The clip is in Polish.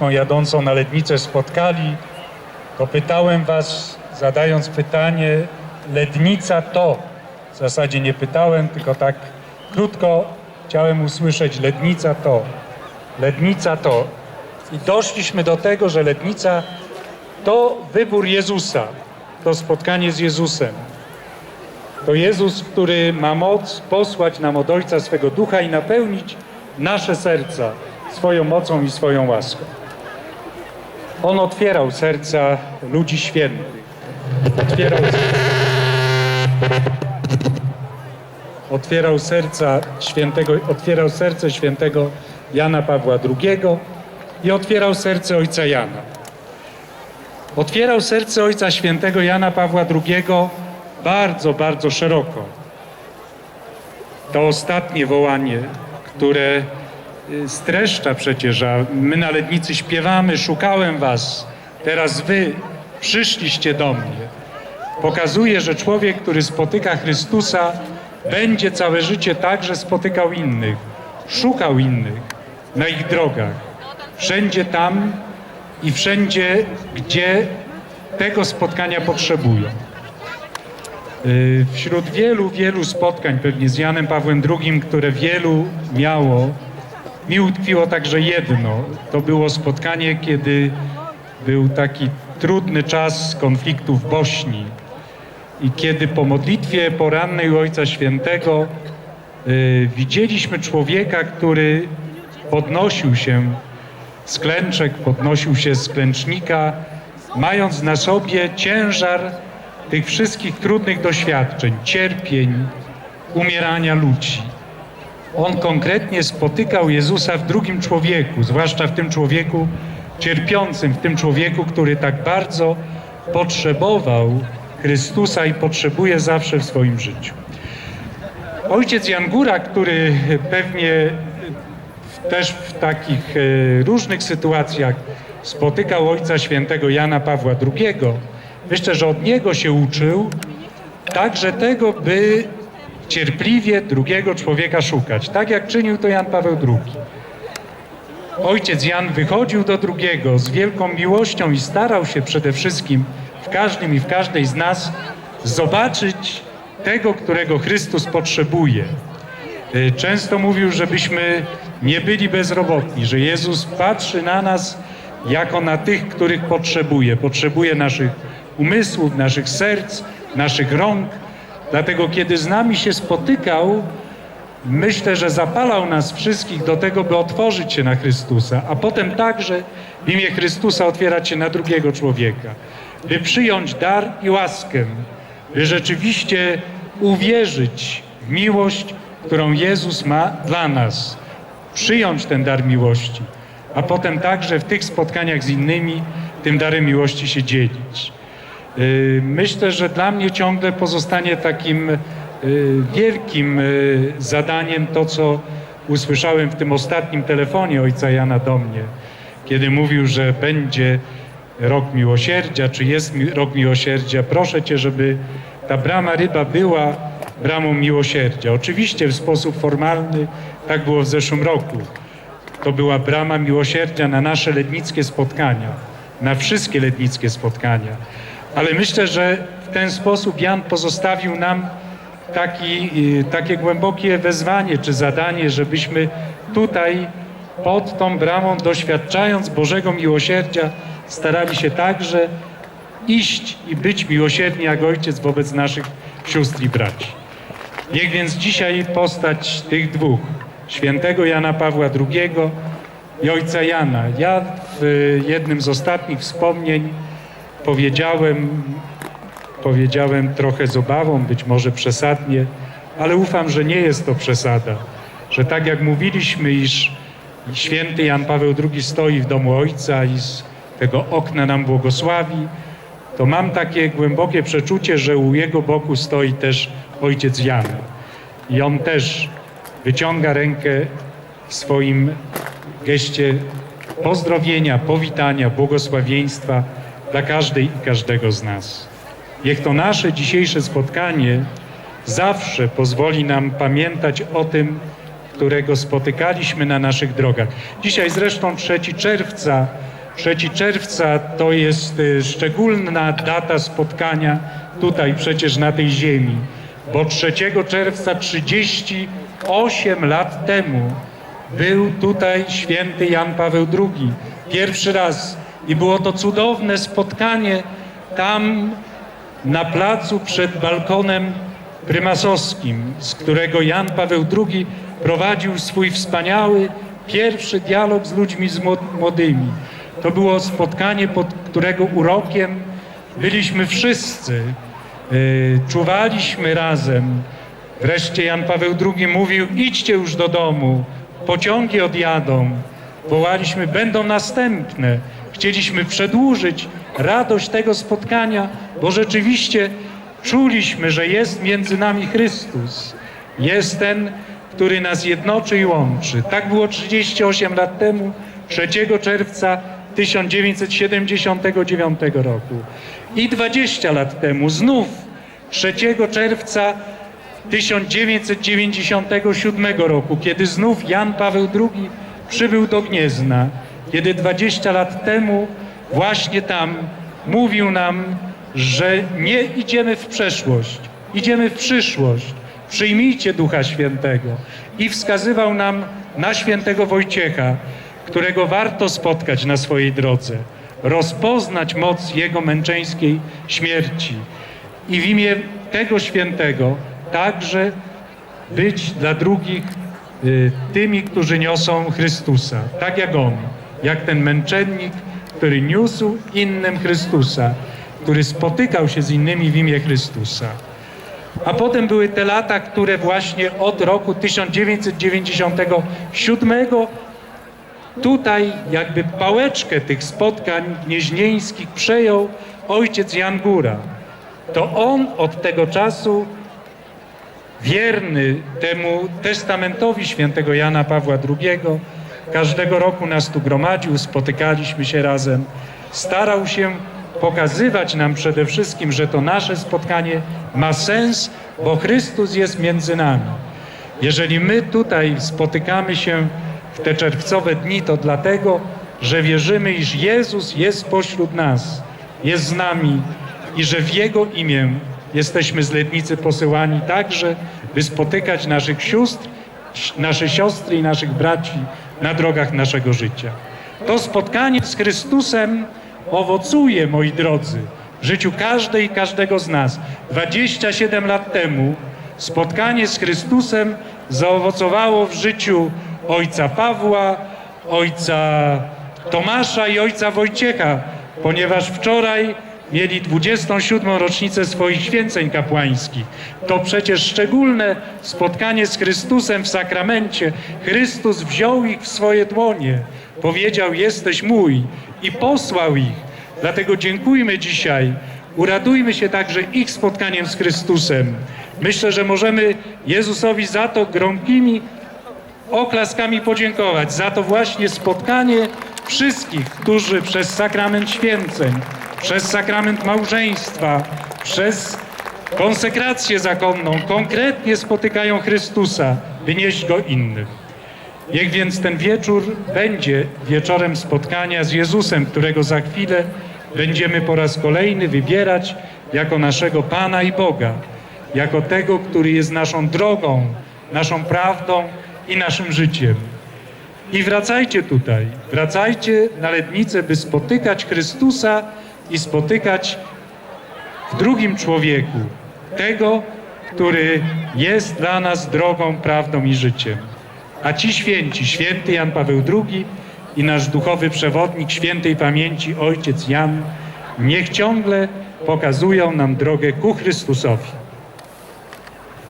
jadącą na Lednicę spotkali, to pytałem was, zadając pytanie, Lednica to. W zasadzie nie pytałem, tylko tak krótko chciałem usłyszeć, Lednica to. Lednica to. I doszliśmy do tego, że Lednica to wybór Jezusa, to spotkanie z Jezusem. To Jezus, który ma moc posłać nam od Ojca swego Ducha i napełnić nasze serca swoją mocą i swoją łaską. On otwierał serca ludzi świętych. Otwierał, otwierał serca świętego, otwierał serce świętego Jana Pawła II i otwierał serce ojca Jana. Otwierał serce ojca świętego Jana Pawła II bardzo, bardzo szeroko. To ostatnie wołanie, które streszcza przecież, a my na Lednicy śpiewamy, szukałem was, teraz wy przyszliście do mnie. Pokazuje, że człowiek, który spotyka Chrystusa, będzie całe życie także spotykał innych, szukał innych na ich drogach. Wszędzie tam i wszędzie, gdzie tego spotkania potrzebują. Y, Wśród wielu, wielu spotkań pewnie z Janem Pawłem II, które wielu miało, mi utkwiło także jedno. To było spotkanie, kiedy był taki trudny czas konfliktu w Bośni i kiedy po modlitwie porannej Ojca Świętego y, widzieliśmy człowieka, który podnosił się z klęczek, podnosił się z klęcznika, mając na sobie ciężar tych wszystkich trudnych doświadczeń, cierpień, umierania ludzi. On konkretnie spotykał Jezusa w drugim człowieku, zwłaszcza w tym człowieku cierpiącym, w tym człowieku, który tak bardzo potrzebował Chrystusa i potrzebuje zawsze w swoim życiu. Ojciec Jan Góra, który pewnie też w takich e, różnych sytuacjach spotykał Ojca Świętego Jana Pawła II, myślę, że od niego się uczył także tego, by cierpliwie drugiego człowieka szukać, tak jak czynił to Jan Paweł II. Ojciec Jan wychodził do drugiego z wielką miłością i starał się przede wszystkim w każdym i w każdej z nas zobaczyć tego, którego Chrystus potrzebuje. Y, Często mówił, żebyśmy nie byli bezrobotni, że Jezus patrzy na nas jako na tych, których potrzebuje. Potrzebuje naszych umysłów, naszych serc, naszych rąk. Dlatego, kiedy z nami się spotykał, myślę, że zapalał nas wszystkich do tego, by otworzyć się na Chrystusa, a potem także w imię Chrystusa otwierać się na drugiego człowieka, by przyjąć dar i łaskę, by rzeczywiście uwierzyć w miłość, którą Jezus ma dla nas, przyjąć ten dar miłości, a potem także w tych spotkaniach z innymi tym darem miłości się dzielić. Yy, Myślę, że dla mnie ciągle pozostanie takim yy, wielkim yy, zadaniem to, co usłyszałem w tym ostatnim telefonie ojca Jana do mnie, kiedy mówił, że będzie rok miłosierdzia, czy jest rok miłosierdzia. Proszę Cię, żeby ta brama ryba była bramą miłosierdzia. Oczywiście w sposób formalny tak było w zeszłym roku. To była brama miłosierdzia na nasze lednickie spotkania, na wszystkie lednickie spotkania. Ale myślę, że w ten sposób Jan pozostawił nam taki, y, takie głębokie wezwanie czy zadanie, żebyśmy tutaj pod tą bramą, doświadczając Bożego miłosierdzia, starali się także iść i być miłosierni jak Ojciec wobec naszych sióstr i braci. Niech więc dzisiaj postać tych dwóch, świętego Jana Pawła II i ojca Jana. Ja w y, jednym z ostatnich wspomnień powiedziałem, powiedziałem trochę z obawą, być może przesadnie, ale ufam, że nie jest to przesada, że tak jak mówiliśmy, iż święty Jan Paweł II stoi w domu Ojca i z tego okna nam błogosławi, to mam takie głębokie przeczucie, że u jego boku stoi też ojciec Jan. I on też wyciąga rękę w swoim geście pozdrowienia, powitania, błogosławieństwa dla każdej i każdego z nas. Niech to nasze dzisiejsze spotkanie zawsze pozwoli nam pamiętać o tym, którego spotykaliśmy na naszych drogach. Dzisiaj zresztą 3 czerwca 3 czerwca to jest y, szczególna data spotkania tutaj przecież na tej ziemi, bo 3 czerwca 38 lat temu był tutaj święty Jan Paweł II. Pierwszy raz i było to cudowne spotkanie tam na placu przed balkonem prymasowskim, z którego Jan Paweł II prowadził swój wspaniały pierwszy dialog z ludźmi z młod- młodymi. To było spotkanie, pod którego urokiem byliśmy wszyscy, yy, czuwaliśmy razem. Wreszcie Jan Paweł II mówił: idźcie już do domu, pociągi odjadą. Wołaliśmy, będą następne. Chcieliśmy przedłużyć radość tego spotkania, bo rzeczywiście czuliśmy, że jest między nami Chrystus. Jest ten, który nas jednoczy i łączy. Tak było 38 lat temu, 3 czerwca 1979 roku. I 20 lat temu, znów 3 czerwca 1997 roku, kiedy znów Jan Paweł II przybył do Gniezna, kiedy 20 lat temu właśnie tam mówił nam, że nie idziemy w przeszłość, idziemy w przyszłość. Przyjmijcie Ducha Świętego. I wskazywał nam na świętego Wojciecha, którego warto spotkać na swojej drodze, rozpoznać moc jego męczeńskiej śmierci. I w imię tego świętego także być dla drugich y, tymi, którzy niosą Chrystusa, tak jak on, jak ten męczennik, który niósł innym Chrystusa, który spotykał się z innymi w imię Chrystusa. A potem były te lata, które właśnie od roku 1997 tutaj jakby pałeczkę tych spotkań gnieźnieńskich przejął ojciec Jan Góra. To on od tego czasu wierny temu testamentowi świętego Jana Pawła II, każdego roku nas tu gromadził, spotykaliśmy się razem, starał się pokazywać nam przede wszystkim, że to nasze spotkanie ma sens, bo Chrystus jest między nami. Jeżeli my tutaj spotykamy się w te czerwcowe dni, to dlatego, że wierzymy, iż Jezus jest pośród nas, jest z nami i że w Jego imię jesteśmy z Lednicy posyłani także, by spotykać naszych sióstr, nasze siostry i naszych braci na drogach naszego życia. To spotkanie z Chrystusem owocuje, moi drodzy, w życiu każdej i każdego z nas. 27 lat temu spotkanie z Chrystusem zaowocowało w życiu ojca Pawła, ojca Tomasza i ojca Wojciecha, ponieważ wczoraj mieli 27. rocznicę swoich święceń kapłańskich. To przecież szczególne spotkanie z Chrystusem w sakramencie. Chrystus wziął ich w swoje dłonie, powiedział: Jesteś mój i posłał ich. Dlatego dziękujmy dzisiaj, uradujmy się także ich spotkaniem z Chrystusem. Myślę, że możemy Jezusowi za to gromkimi oklaskami podziękować za to właśnie spotkanie wszystkich, którzy przez sakrament święceń, przez sakrament małżeństwa, przez konsekrację zakonną konkretnie spotykają Chrystusa, by nieść Go innym. Niech więc ten wieczór będzie wieczorem spotkania z Jezusem, którego za chwilę będziemy po raz kolejny wybierać jako naszego Pana i Boga, jako tego, który jest naszą drogą, naszą prawdą i naszym życiem. I wracajcie tutaj, wracajcie na Lednicę, by spotykać Chrystusa i spotykać w drugim człowieku tego, który jest dla nas drogą, prawdą i życiem. A ci święci, święty Jan Paweł II i nasz duchowy przewodnik świętej pamięci ojciec Jan, niech ciągle pokazują nam drogę ku Chrystusowi.